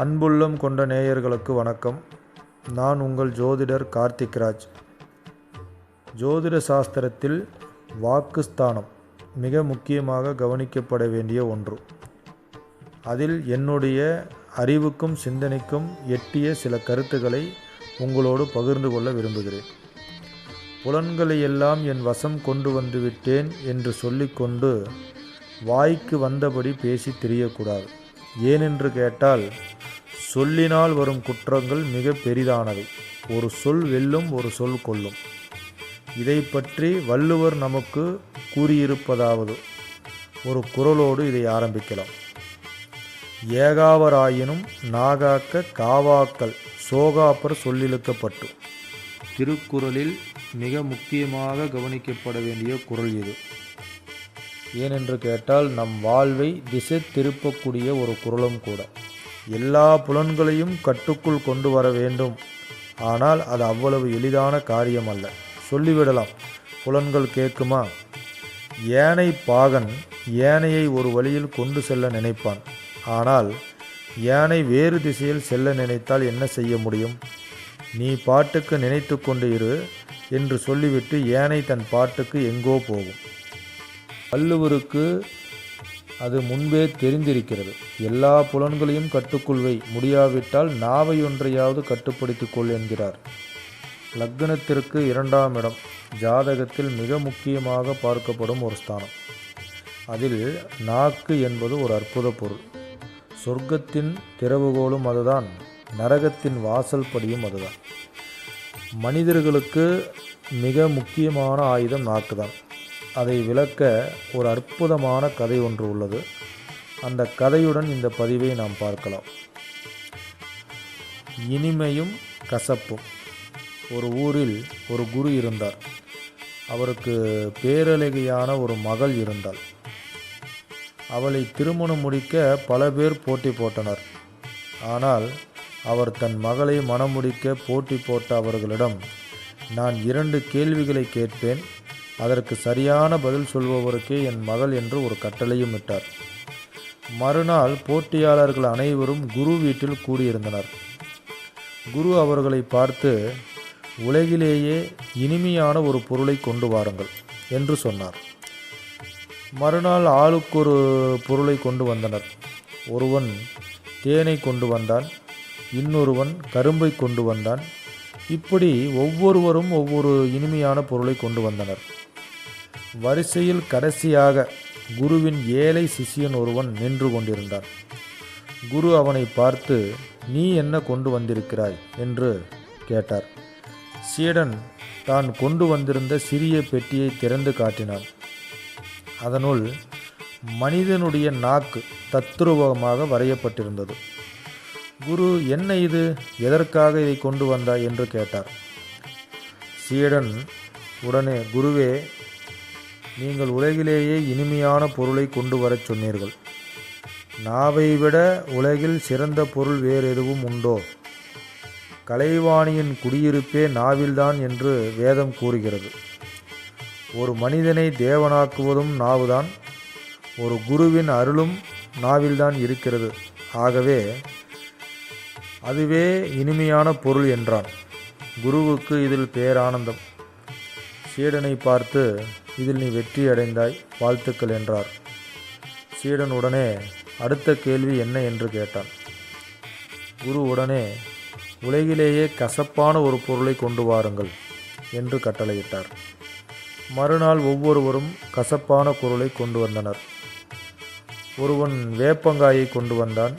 அன்புள்ளம் கொண்ட நேயர்களுக்கு வணக்கம். நான் உங்கள் ஜோதிடர் கார்த்திக்ராஜ். ஜோதிட சாஸ்திரத்தில் வாக்குஸ்தானம் மிக முக்கியமாக கவனிக்கப்பட வேண்டிய ஒன்று. அதில் என்னுடைய அறிவுக்கும் சிந்தனைக்கும் எட்டிய சில கருத்துக்களை உங்களோடு பகிர்ந்து கொள்ள விரும்புகிறேன். புலன்களை எல்லாம் என் வசம் கொண்டு வந்து விட்டேன் என்று சொல்லிக்கொண்டு வாய்க்கு வந்தபடி பேசி தெரியக்கூடாது. ஏனென்று கேட்டால் சொல்லினால் வரும் குற்றங்கள் மிக பெரிதானவை. ஒரு சொல் வெல்லும் ஒரு சொல் கொல்லும். இதை பற்றி வள்ளுவர் நமக்கு கூறியிருப்பதாவது ஒரு குரலோடு இதை ஆரம்பிக்கலாம். ஏகாவராயினும் நாகாக்க காவாக்கல் சோகாப்பர் சொல்லிழுக்கப்பட்டு. திருக்குறளில் மிக முக்கியமாக கவனிக்கப்பட வேண்டிய குரல் இது. ஏனென்று கேட்டால் நம் வாழ்வை திசை திருப்பக்கூடிய ஒரு குரலும் கூட. எல்லா புலன்களையும் கட்டுக்குள் கொண்டு வர வேண்டும். ஆனால் அது அவ்வளவு எளிதான காரியம் அல்ல. சொல்லிவிடலாம். புலன்கள் கேட்குமா? யானை பாகன் யானையை ஒரு வழியில் கொண்டு செல்ல நினைப்பான். ஆனால் யானை வேறு திசையில் செல்ல நினைத்தால் என்ன செய்ய முடியும்? நீ பாட்டுக்கு நினைத்து கொண்டு இரு என்று சொல்லிவிட்டு யானை தன் பாட்டுக்கு எங்கோ போகும். வள்ளுவருக்கு அது முன்பே தெரிந்திருக்கிறது. எல்லா புலன்களையும் கட்டுக்கொள்வை. முடியாவிட்டால் நாவை ஒன்றையாவது கட்டுப்படுத்திக் கொள் என்கிறார். லக்னத்திற்கு இரண்டாம் இடம். ஜாதகத்தில் மிக முக்கியமாக பார்க்கப்படும் ஒரு ஸ்தானம். அதில் நாக்கு என்பது ஒரு அற்புத பொருள். சொர்க்கத்தின் திறவுகோலும் அதுதான். நரகத்தின் வாசல் படியும் அதுதான். மனிதர்களுக்கு மிக முக்கியமான ஆயுதம் நாக்கு தான் அதை விளக்க ஒரு அற்புதமான கதை ஒன்று உள்ளது. அந்த கதையுடன் இந்த பதிவை நாம் பார்க்கலாம். இனிமையும் கசப்பும். ஒரு ஊரில் ஒரு குரு இருந்தார். அவருக்கு பேரழகியான ஒரு மகள் இருந்தாள். அவளை திருமணம் முடிக்க பல பேர் போட்டி போட்டனர். ஆனால் அவர் தன் மகளை மணமுடிக்க போட்டி போட்ட அவர்களிடம் நான் இரண்டு கேள்விகளை கேட்பேன் அதற்கு சரியான பதில் சொல்பவருக்கே என் மகள் என்று ஒரு கட்டளையும் இட்டார். மறுநாள் போட்டியாளர்கள் அனைவரும் குரு வீட்டில் கூடியிருந்தனர். குரு அவர்களை பார்த்து உலகிலேயே இனிமையான ஒரு பொருளை கொண்டு வாருங்கள் என்று சொன்னார். மறுநாள் ஆளுக்கு ஒரு பொருளை கொண்டு வந்தனர். ஒருவன் தேனை கொண்டு வந்தான் இன்னொருவன் கரும்பை கொண்டு வந்தான். இப்படி ஒவ்வொருவரும் ஒவ்வொரு இனிமையான பொருளை கொண்டு வந்தனர். வரிசையில் கடைசியாக குருவின் ஏழை சிஷியன் ஒருவன் நின்று கொண்டிருந்தான் குரு அவனை பார்த்து நீ என்ன கொண்டு வந்திருக்கிறாய்? என்று கேட்டார். சீடன் தான் கொண்டு வந்திருந்த சிறிய பெட்டியை திறந்து காட்டினான். அதனுள் மனிதனுடைய நாக்கு தத்ரூபமாக வரையப்பட்டிருந்தது. குரு என்ன இது? எதற்காக இதை கொண்டு வந்தாய்? என்று கேட்டார். சீடன் உடனே குருவே நீங்கள் உலகிலேயே இனிமையான பொருளை கொண்டு வரச் சொன்னீர்கள். நாவை விட உலகில் சிறந்த பொருள் வேறு எதுவும் உண்டோ? கலைவாணியின் குடியிருப்பே நாவில்தான் என்று வேதம் கூறுகிறது. ஒரு மனிதனை தேவனாக்குவதும் நாவுதான் ஒரு குருவின் அருளும் நாவில்தான் இருக்கிறது. ஆகவே அதுவே இனிமையான பொருள் என்றான். குருவுக்கு இதில் பேரானந்தம். சீடனை பார்த்து இதில் நீ வெற்றி அடைந்தாய் வாழ்த்துக்கள் என்றார். சீடன் உடனே அடுத்த கேள்வி என்ன என்று கேட்டான். குரு உடனே உலகிலேயே கசப்பான ஒரு பொருளை கொண்டு வாருங்கள் என்று கட்டளையிட்டார். மறுநாள் ஒவ்வொருவரும் கசப்பான பொருளை கொண்டு வந்தனர். ஒருவன் வேப்பங்காயை கொண்டு வந்தான்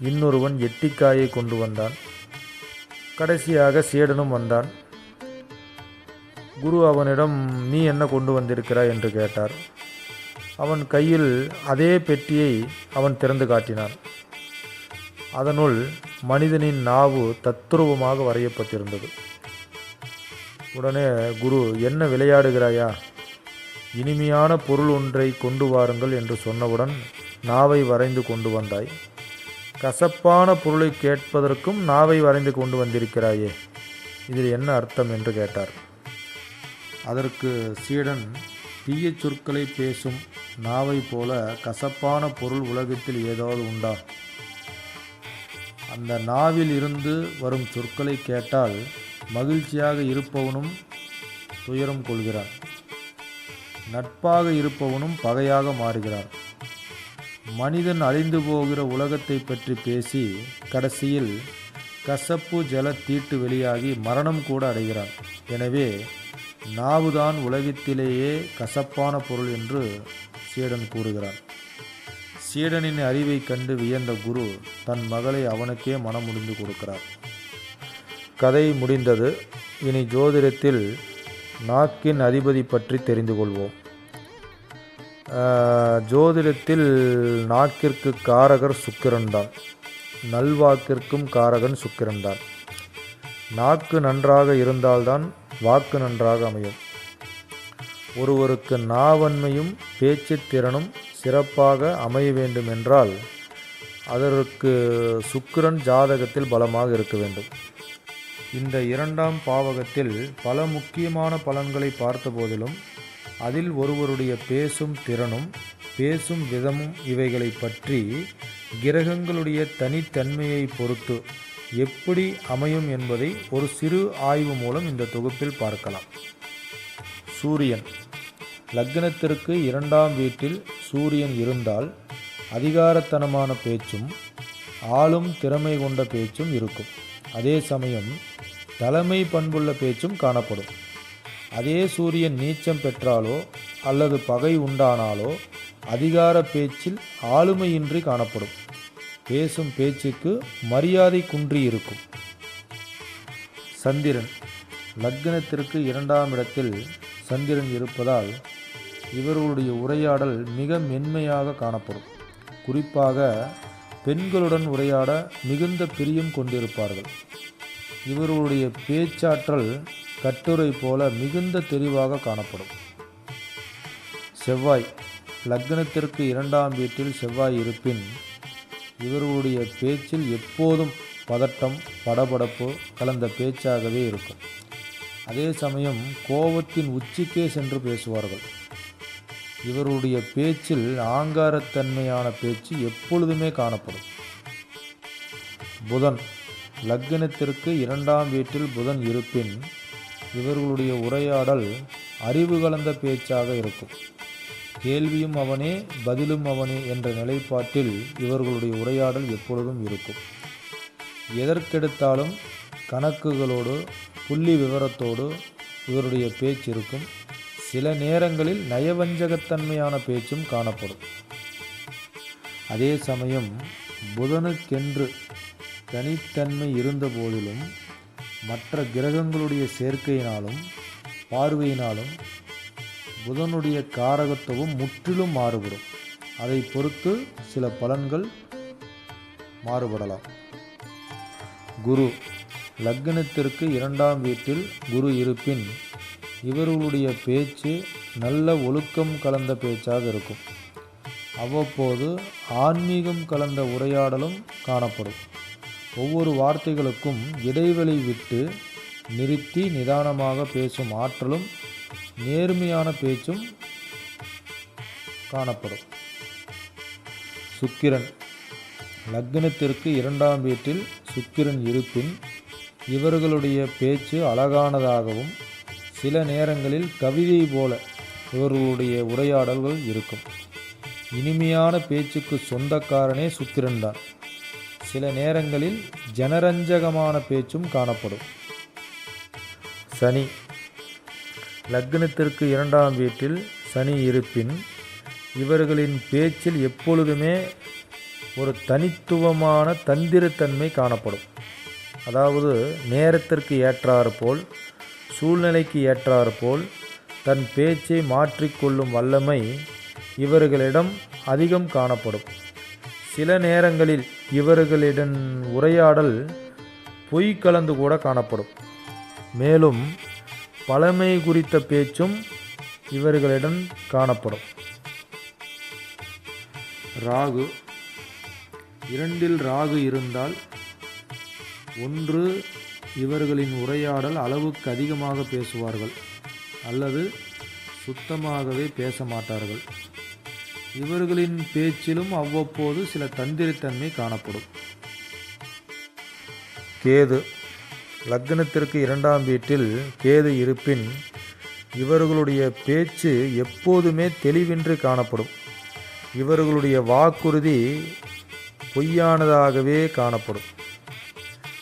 இன்னொருவன் எட்டிக்காயை கொண்டு வந்தான். கடைசியாக சீடனும் வந்தான். குரு அவனிடம் நீ என்ன கொண்டு வந்திருக்கிறாய்? என்று கேட்டார். அவன் கையில் அதே பெட்டியை அவன் திறந்து காட்டினான். அதனுள் மனிதனின் நாவு தத்துருவமாக வரையப்பட்டிருந்தது. உடனே குரு என்ன விளையாடுகிறாயா? இனிமையான பொருள் ஒன்றை கொண்டு வாருங்கள் என்று சொன்னவுடன் நாவை வரைந்து கொண்டு வந்தாய். கசப்பான பொருளை கேட்பதற்கும் நாவை வரைந்து கொண்டு வந்திருக்கிறாயே. இதில் என்ன அர்த்தம்? என்று கேட்டார். அதற்கு சீடன் தீய சொற்களை பேசும் நாவை போல கசப்பான பொருள் உலகத்தில் ஏதாவது உண்டா? அந்த நாவில் இருந்து வரும் சொற்களை கேட்டால் மகிழ்ச்சியாக இருப்பவனும் துயரம் கொள்கிறான் நட்பாக இருப்பவனும் பகையாக மாறுகிறான் மனிதன் அழிந்து போகிற உலகத்தை பற்றி பேசி கடைசியில் கசப்பு ஜல தீட்டு வெளியாகி மரணம் கூட அடைகிறான் எனவே நாவுதான் உலகத்திலேயே கசப்பான பொருள் என்று சீடன் கூறுகிறார். சீடனின் அறிவை கண்டு வியந்த குரு தன் மகளை அவனுக்கே மனம் முடிந்து கொடுக்கிறார். கதை முடிந்தது. இனி ஜோதிடத்தில் நாக்கின் அதிபதி பற்றி தெரிந்து கொள்வோம். ஆஹ், ஜோதிடத்தில் நாக்கிற்கு காரகர் சுக்கிரன்தான் நல்வாக்கிற்கும் காரகன் சுக்கிரன்தான் நாக்கு நன்றாக இருந்தால்தான் வாக்கு நன்றாக அமையும். ஒருவருக்கு நாவன்மையும் பேச்சு திறனும் சிறப்பாக அமைய வேண்டுமென்றால் அதற்கு சுக்கிரன் ஜாதகத்தில் பலமாக இருக்க வேண்டும். இந்த இரண்டாம் பாவகத்தில் பல முக்கியமான பலன்களை பார்த்த போதிலும் அதில் ஒருவருடைய பேசும் திறனும் பேசும் விதமும் இவைகளை பற்றி கிரகங்களுடைய தனித்தன்மையை பொறுத்து எப்படி அமையும் என்பதை ஒரு சிறு ஆய்வு மூலம் இந்த தொகுப்பில் பார்க்கலாம். சூரியன். லக்னத்திற்கு இரண்டாம் வீட்டில் சூரியன் இருந்தால் அதிகாரத்தனமான பேச்சும் ஆளும் திறமை கொண்ட பேச்சும் இருக்கும். அதே சமயம் தலைமை பண்புள்ள பேச்சும் காணப்படும். அதே சூரியன் நீச்சம் பெற்றாலோ அல்லது பகை உண்டானாலோ அதிகார பேச்சில் ஆளுமையின்றி காணப்படும். பேசும் பேச்சுக்கு மரியாதை குன்றி இருக்கும். சந்திரன் லக்னத்திற்கு இரண்டாம் இடத்தில் சந்திரன் இருப்பதால் இவர்களுடைய உரையாடல் மிக மென்மையாக காணப்படும். குறிப்பாக பெண்களுடன் உரையாட மிகுந்த பிரியம் கொண்டிருப்பார்கள். இவர்களுடைய பேச்சாற்றல் கட்டுரை போல மிகுந்த தெளிவாக காணப்படும். செவ்வாய் லக்னத்திற்கு இரண்டாம் வீட்டில் செவ்வாய் இருப்பின் இவர்களுடைய பேச்சில் எப்போதும் பதட்டம் படபடப்பு கலந்த பேச்சாகவே இருக்கும். அதே சமயம் கோபத்தின் உச்சிக்கே சென்று பேசுவார்கள். இவருடைய பேச்சில் ஆங்காரத்தன்மையான பேச்சு எப்பொழுதுமே காணப்படும். புதன் லக்னத்திற்கு இரண்டாம் வீட்டில் புதன் இருப்பின் இவர்களுடைய உரையாடல் அறிவு கலந்த பேச்சாக இருக்கும். கேள்வியும் அவனே பதிலும் அவனே என்ற நிலைப்பாட்டில் இவர்களுடைய உரையாடல் எப்பொழுதும் இருக்கும். எதற்கெடுத்தாலும் கணக்குகளோடு புள்ளி விவரத்தோடு இவருடைய பேச்சு இருக்கும். சில நேரங்களில் நயவஞ்சகத்தன்மையான பேச்சும் காணப்படும். அதே சமயம் புதனுக்கென்று தனித்தன்மை இருந்த போதிலும் மற்ற கிரகங்களுடைய சேர்க்கையினாலும் பார்வையினாலும் புதனுடைய காரகத்துவம் முற்றிலும் மாறுபடும். அதை பொறுத்து சில பலன்கள் மாறுபடலாம். குரு லக்னத்திற்கு இரண்டாம் வீட்டில் குரு இருப்பின் இவர்களுடைய பேச்சு நல்ல ஒழுக்கம் கலந்த பேச்சாக இருக்கும். அவ்வப்போது ஆன்மீகம் கலந்த உரையாடலும் காணப்படும். ஒவ்வொரு வார்த்தைகளுக்கும் இடைவெளி விட்டு நிறுத்தி நிதானமாக பேசும் ஆற்றலும் நேர்மையான பேச்சும் காணப்படும். சுக்கிரன். லக்னத்திற்கு இரண்டாம் வீட்டில் சுக்கிரன் இருப்பின் இவர்களுடைய பேச்சு அழகானதாகவும் சில நேரங்களில் கவிதை போல இவர்களுடைய உரையாடல்கள் இருக்கும். இனிமையான பேச்சுக்கு சொந்தக்காரனே சுக்கிரன்தான். சில நேரங்களில் ஜனரஞ்சகமான பேச்சும் காணப்படும். சனி. லக்னத்திற்கு இரண்டாம் வீட்டில் சனி இருப்பின் இவர்களின் பேச்சில் எப்பொழுதுமே ஒரு தனித்துவமான தந்திரத்தன்மை காணப்படும். அதாவது நேரத்திற்கு ஏற்றாறு போல் சூழ்நிலைக்கு ஏற்றாறு போல் தன் பேச்சை மாற்றிக்கொள்ளும் வல்லமை இவர்களிடம் அதிகம் காணப்படும். சில நேரங்களில் இவர்களிடம் உரையாடல் பொய் கலந்து கூட காணப்படும். மேலும் பழமை குறித்த பேச்சும் இவர்களிடம் காணப்படும். ராகு. இரண்டில் ராகு இருந்தால் ஒன்று இவர்களின் உரையாடல் அளவுக்கு அதிகமாக பேசுவார்கள் அல்லது சுத்தமாகவே பேச மாட்டார்கள். இவர்களின் பேச்சிலும் அவ்வப்போது சில தந்திரத்தன்மை காணப்படும். கேது. லக்னத்திற்கு இரண்டாம் வீட்டில் கேது இருப்பின் இவர்களுடைய பேச்சு எப்போதுமே தெளிவின்றி காணப்படும். இவர்களுடைய வாக்குறுதி பொய்யானதாகவே காணப்படும்.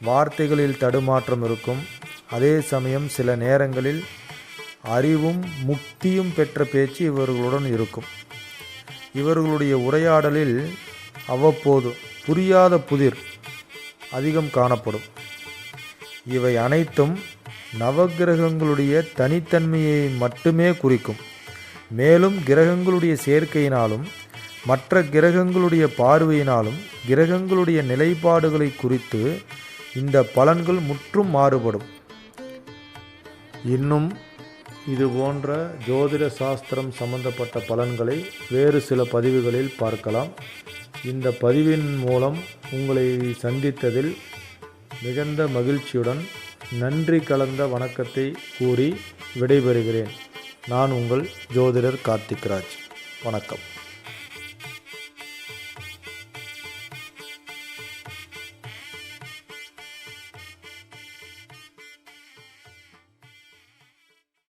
வார்த்தைகளில் தடுமாற்றம் இருக்கும். அதே சமயம் சில நேரங்களில் அறிவும் முக்தியும் பெற்ற பேச்சு இவர்களுடன் இருக்கும். இவர்களுடைய உரையாடலில் அவ்வப்போது புரியாத புதிர் அதிகம் காணப்படும். இவை அனைத்தும் நவக்கிரகங்களுடைய தனித்தன்மையை மட்டுமே குறிக்கும். மேலும் கிரகங்களுடைய சேர்க்கையினாலும் மற்ற கிரகங்களுடைய பார்வையினாலும் கிரகங்களுடைய நிலைப்பாடுகளை குறித்து இந்த பலன்கள் முற்றும் மாறுபடும். இன்னும் இது போன்ற ஜோதிட சாஸ்திரம் சம்பந்தப்பட்ட பலன்களை வேறு சில பதிவுகளில் பார்க்கலாம். இந்த பதிவின் மூலம் உங்களை சந்தித்ததில் மிகுந்த மகிழ்ச்சியுடன் நன்றி கலந்த வணக்கத்தை கூறி விடைபெறுகிறேன். நான் உங்கள் ஜோதிடர் கார்த்திக்ராஜ் வணக்கம்.